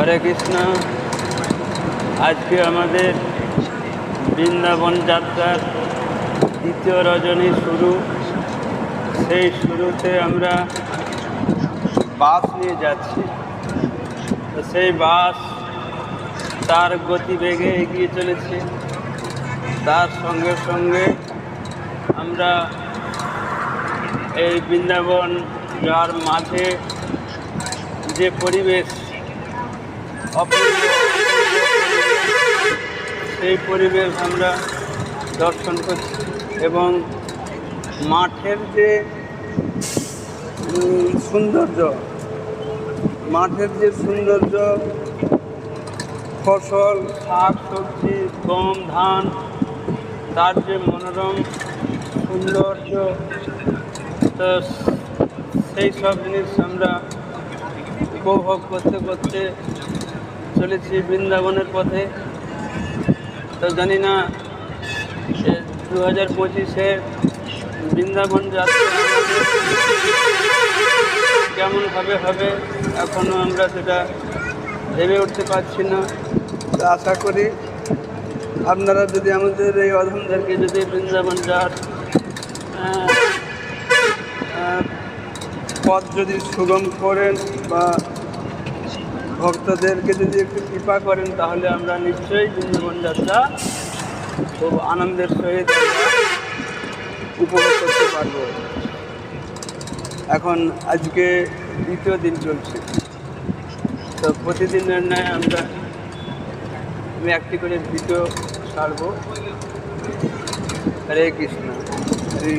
হরে কৃষ্ণ। আজকে আমাদের বৃন্দাবন যাত্রার দ্বিতীয় রজনী শুরু। সেই শুরুতে আমরা বাস নিয়ে যাচ্ছি। তো সেই বাস তার গতিবেগে এগিয়ে চলেছে। তার সঙ্গে সঙ্গে আমরা এই বৃন্দাবন যার মাঝে যে পরিবেশ সেই পরিবেশ আমরা দর্শন করছি এবং মাঠের যে সৌন্দর্য, মাঠের যে সৌন্দর্য, ফসল, শাক, সবজি, গম, ধান, তার যে মনোরম সৌন্দর্য, তো সেই সব জিনিস আমরা উপভোগ করতে করতে চলেছি বৃন্দাবনের পথে। তো জানি না দু হাজার পঁচিশে বৃন্দাবন আমাদের কেমনভাবে হবে এখনও আমরা সেটা ভেবে উঠতে পারছি না। আশা করি আপনারা যদি আমাদের এই অধমদেরকে যদি বৃন্দাবন যাওয়ার পথ যদি সুগম করেন বা ভক্তদেরকে যদি একটু কৃপা করেন, তাহলে আমরা নিশ্চয়ই বৃন্দাবন যাত্রা খুব আনন্দের সহিত উপভোগ করতে পারব। এখন আজকে দ্বিতীয় দিন চলছে। তো প্রতিদিনের ন্যায় আমরা আমি একটি করে ভিডিও ছাড়বো। হরে কৃষ্ণ, হরি।